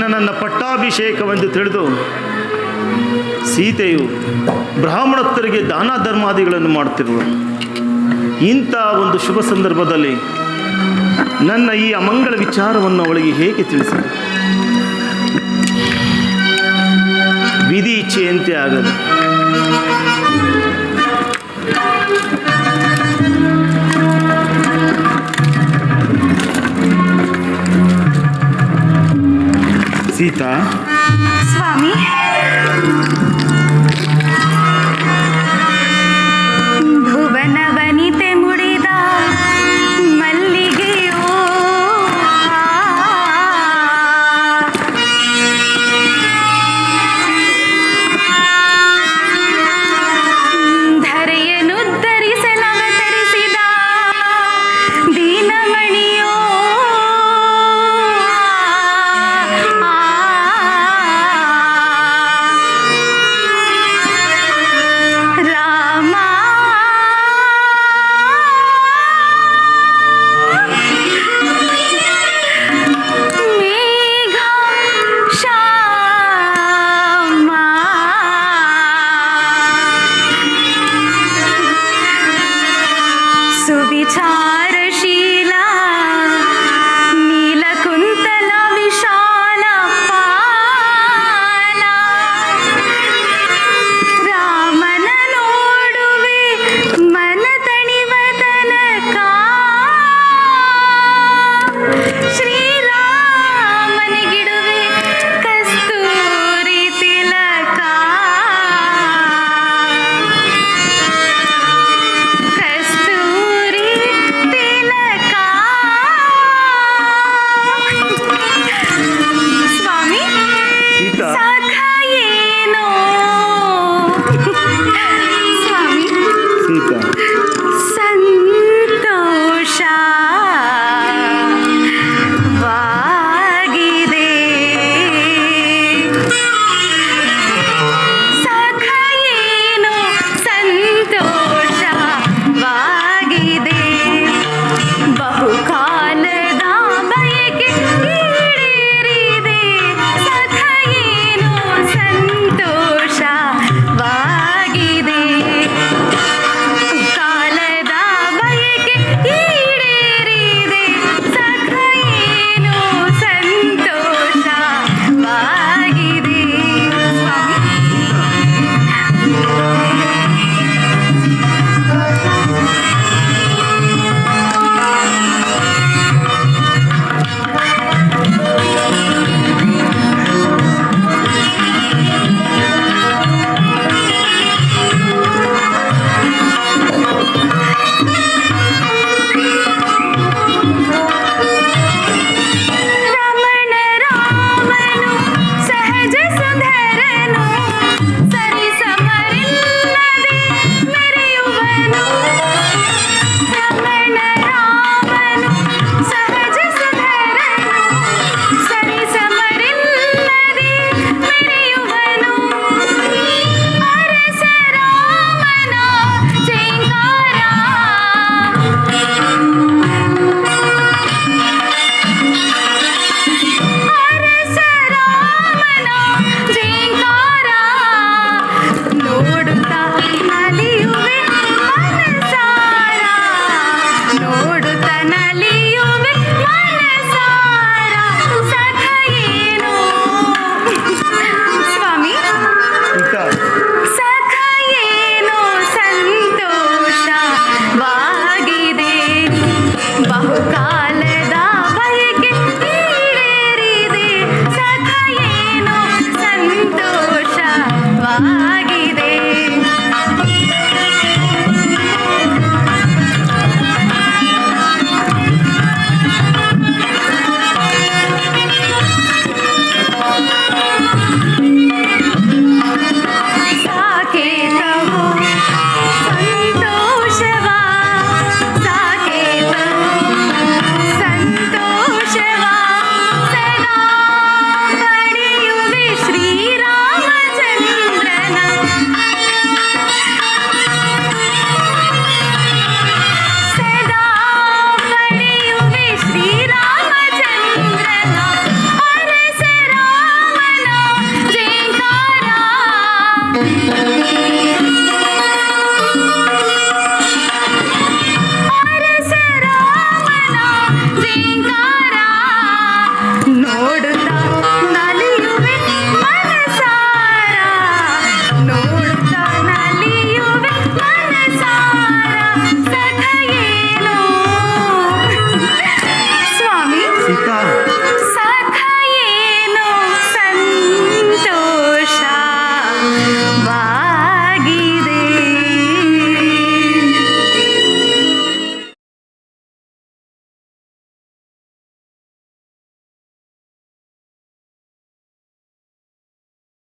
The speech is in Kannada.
ದಿನ ನನ್ನ ಪಟ್ಟಾಭಿಷೇಕವೆಂದು ತಿಳಿದು ಸೀತೆಯು ಬ್ರಾಹ್ಮಣತ್ತರಿಗೆ ದಾನ ಧರ್ಮಾದಿಗಳನ್ನು ಮಾಡುತ್ತಿರುವ ಇಂಥ ಒಂದು ಶುಭ ಸಂದರ್ಭದಲ್ಲಿ ನನ್ನ ಈ ಅಮಂಗಳ ವಿಚಾರವನ್ನು ಅವಳಿಗೆ ಹೇಗೆ ತಿಳಿಸಿದೆ? ವಿಧಿ ಇಚ್ಛೆಯಂತೆ ಆಗದು S vámi? Thank.